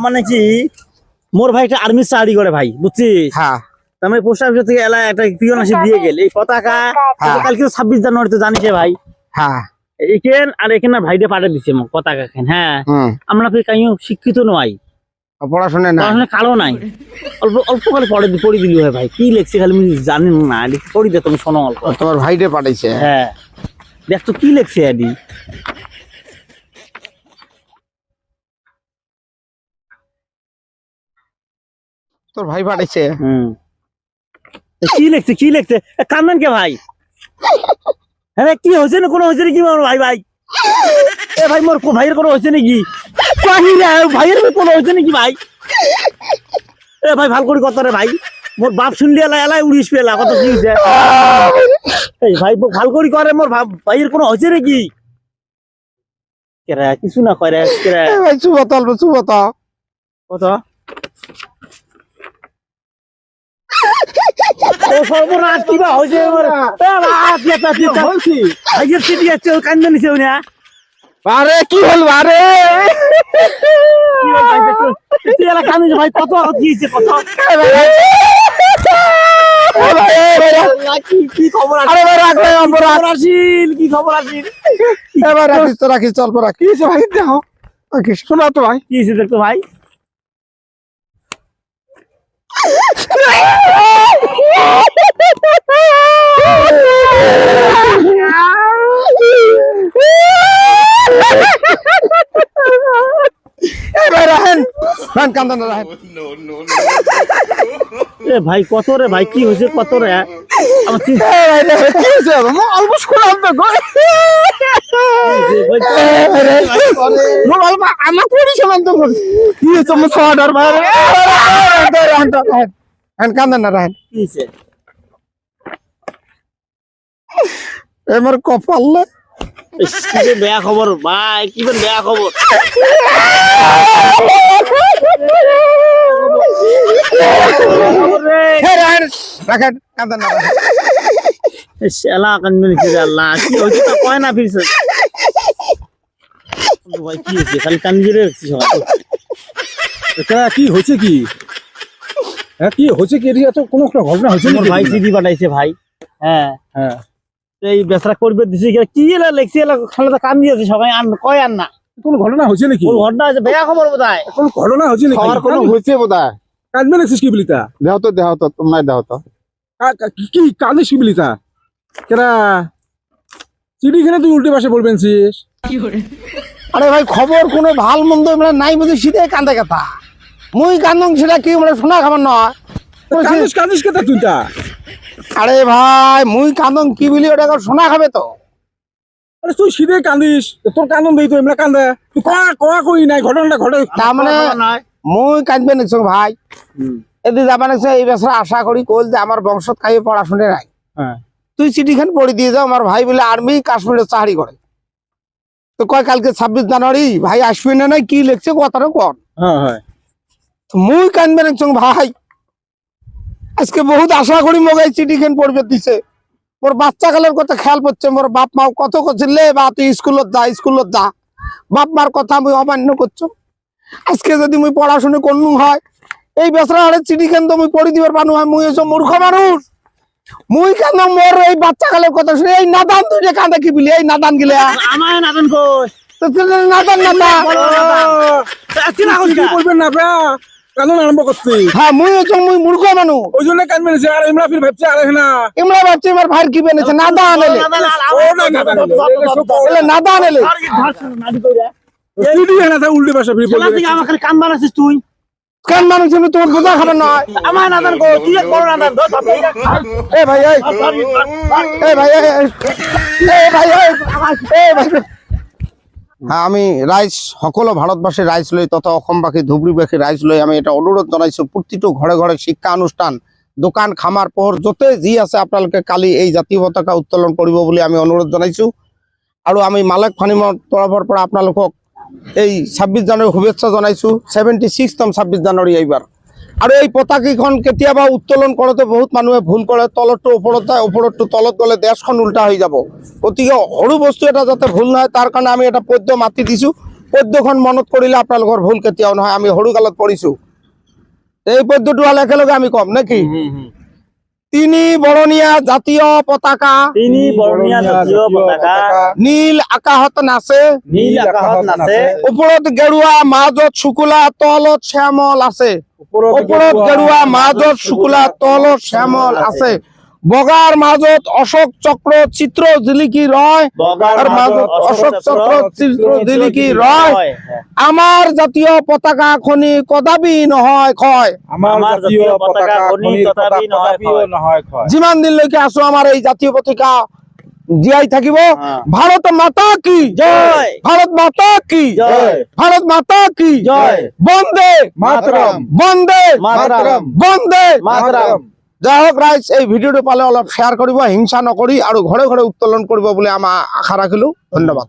মানে কি ভাই করে ভাই হ্যাঁ মানে হ্যাঁ। হ্যাঁ এখান ভাইটা দিছে মোক হ্যাঁ আমরা কাইও শিক্ষিত নয় কালো নাই অল্প অল্প করে পড়ে পড়ে দিলি হয় ভাই কি লেখছে খালি জানি না পড়ি দে তুমি শোনো অল্প তোমার ভাইরে পাঠাইছে হ্যাঁ দেখ তো কি লেখছে আদি? তোর ভাই পাঠাইছে। হুম। কি লিখছে কি লিখছে? এ কান্দান কে ভাই? হ্যাঁ কি হয়েছে না কোনো হয়েছে নাকি আমার ভাই ভাই? এ ভাই মোর কো- ভাইয়ের কোনো হয়েছে নাকি ভাইয়ের কোনো হয়েছে নাকি ভাই? এ ভাই ভালো করে কত রে ভাই। মোর বাপ শুনলি এলা এলাই উড়িস পেলা কত কি এই ভাই ভালো করে করে মোর ভাইয়ের কোনো হয়েছে নাকি? কেরা কিছু না করে? কেরা চুবত অল্প চুবত কত? সর্বনাশ কি বা হয়েছে এবার? এ বাবা, কি ভাইয়ের কান্দে নিছে আরে কি হল আরে? কি ভাই, তুই এলা ভাই, কত কি কত? রাখিস তো রাখিস ভাই দেখো শোনা তো ভাই কি দেখতো ভাই রাহেন রাহেন কান্দান রাহেন এ ভাই কত রে ভাই কি হয়েছে কত রে আমার চিন্তা কি হয়েছে অল্প তো শোনাম তো কি হয়েছে ভাই কান্দান না রাহেন কি হয়েছে? কপাল না বেয়া খবর ভাই কি বেয়া খবর রাখেন না আল্লাহ কি হয়েছে তা কয় না ফিরছে? ভাই কি খালি এটা কি হ্যাঁ কি হয়েছে কি? এরিয়া তো কোনো একটা ঘটনা হয়েছে মোর ভাই চিঠি পাঠাইছে ভাই। হ্যাঁ। হ্যাঁ। এই করবে দিছে কি এলা লেখছে এলা খালি তো কান্দি আছে সবাই আন কয় আন না। কোনো ঘটনা হয়েছে নাকি? ঘটনা আছে বেয়া খবর বোধহয়। কোনো ঘটনা হয়েছে নাকি? খাওয়ার কোনো হয়েছে বোধহয়? কাঁদবে নাকি কি বলিতা? দেহ তো দেহ তো তোমরা দেহ তো। কা- কা- কি কাঁদিস কি বলিতা? কেরা? চিঠিখানে তুই উল্টে পাশে বলবেন ছিস। আরে ভাই খবর কোনো ভালো মন্দ মানে নাই বুঝে শীতে কান্দে কথা। মুই কান্দং সেটা কি মানে শোনা খাবার নয়। কাঁদিস কাঁদিস কেতা তুই তা আরে ভাই মুই কান্দং কি বলি ওটা শোনা খাবে তো। আরে তুই শীতে কান্দিস তোর কান্দন দেই তো এমনি কান্দে। তুই কয়া কয়া কই নাই ঘটনাটা ঘটে তার মানে মুই কান্দবে নিছো ভাই। এদি যাবা নিছো এই বছর আশা করি কল যে আমার বংশত খাইয়ে পড়াশুনে নাই। হ্যাঁ। তুই চিঠিখান পড়ে দিয়ে যাও আমার ভাই বলে আর্মি কাশ্মীরে চাকরি করে। তো কয় কালকে ছাব্বিশ জানুয়ারি ভাই আসবি না নাই কি লিখছে কথাটা কর হ্যাঁ মুই কানবে নিছো ভাই। আজকে বহুত আশা করি মগাই চিঠিখান পড়বে দিছে। মোর বাচ্চা কালের কথা খেয়াল পড়ছে মোর বাপ মা কত করছিল বা তুই স্কুলত যা স্কুলত যা। বাপ মার কথা মুই অমান্য করছ। আজকে যদি মুই পড়াশুনো করনু হয় এই বেসরা হাড়ে চিঠিখান তো মুই পড়ি দিবার পানু হয়? মুই এসব মূর্খ মানুষ। মুই কেন মোর এই বাচ্চা কালের কথা শুনে? এই নাদান তুই যে কাঁদা কি বলি? এই নাদান গিলা। আমায় নাতন কোষ তো নাদান নাদা কি বলবেন না আপনারা কান্দন আরম্ভ করছি। হ্যাঁ মুই হচ্ছে মুই মূর্খ মানুষ। ওই জন্য কান্দবে নিছে আর এমরা ফির ভাবছে আরে না। এমরা ভাবছি আমার ভাইয়ের কি বেনেছে? নাদা আনেলে ও না নাদা চিঠি উল্টে পাশে ফির বলবে আমার খালি কান বানাচ্ছিস তুই? কেন মানুষ আমি তোমার বোঝা খাবার নয়। নাদান তুই নাদান। এ ভাই এই। এ ভাই ভাই ভাই। হ্যাঁ রাইস সকলো ভারতবর্ষের রাইস লই তথা অসমবাসী ধুবুৰীবাসী ৰাইজ লৈ আমি এটা অনুৰোধ জনাইছো প্ৰতিটো ঘৰে ঘৰে শিক্ষা অনুষ্ঠান দোকান খামাৰ পোহৰ য'তে যি আছে আপোনালোকে কালি এই জাতীয় পতাকা উত্তোলন কৰিব বুলি আমি অনুৰোধ জনাইছো। আৰু আমি মালেক ফানিমৰ তৰফৰ পৰা আপোনালোকক এই ছাব্বিছ জানুৱাৰী শুভেচ্ছা জনাইছো ছেভেণ্টি ছিক্সতম ছাব্বিছ জানুৱাৰী এইবাৰ। আৰু এই পতাকাখন কেতিয়াবা উত্তোলন কৰোঁতে বহুত মানুহে ভুল কৰে, তলতটো ওপৰত যায়, ওপৰতটো তলত গ'লে দেশখন উল্টা হৈ যাব। গতিকে সৰু বস্তু এটা যাতে ভুল নহয়, তাৰ কাৰণে আমি এটা পদ্য মাতি দিছোঁ। পদ্যখন মনত কৰিলে আপোনালোকৰ ভুল কেতিয়াও নহয়, আমি সৰু কালত পঢ়িছোঁ। এই পদ্যটো হ'লে একেলগে আমি ক'ম, নে কি? তিনি বরণিয়া জাতীয় পতাকা। তিনি বরণিয়া জাতীয় পতাকা। নীল আকাশত নাচে। নীল আকাশত নাচে। উপরত গেরুয়া মাজত শুকুলা তলত শ্যামল আছে। উপরত গেরুয়া মাজত শুকুলা তলত শ্যামল আছে। বগাৰ মাজত অশোক চক্ৰ চিত্ৰ জিলিকি ৰয় বগাৰ আৰু মাজত অশোক চক্ৰ চিত্ৰ জিলিকি ৰয় হয়। আমাৰ জাতীয় পতাকা খনি কদাপি নহয় ক্ষয় আমাৰ জাতীয় পতাকা খনি তথাপি নহয় ক্ষয়। নহয় ক্ষয় যিমান দিনলৈকে আছো আমাৰ এই জাতীয় পতাকা জীয়াই থাকিব। ভাৰত মাতা কি জয় ভাৰত মাতা কি জয়। ভাৰত মাতা কি জয়। বন্দে মাতৰম। বন্দে মাতৰম। বন্দে মাতৰম। যাই হোক রাইজ এই ভিডিওটি পালে অলপ শ্বেয়াৰ কৰিব হিংসা নকৰি আৰু ঘৰে ঘৰে উত্তোলন কৰিব বুলি আমাৰ আশা ৰাখিলো। ধন্যবাদ।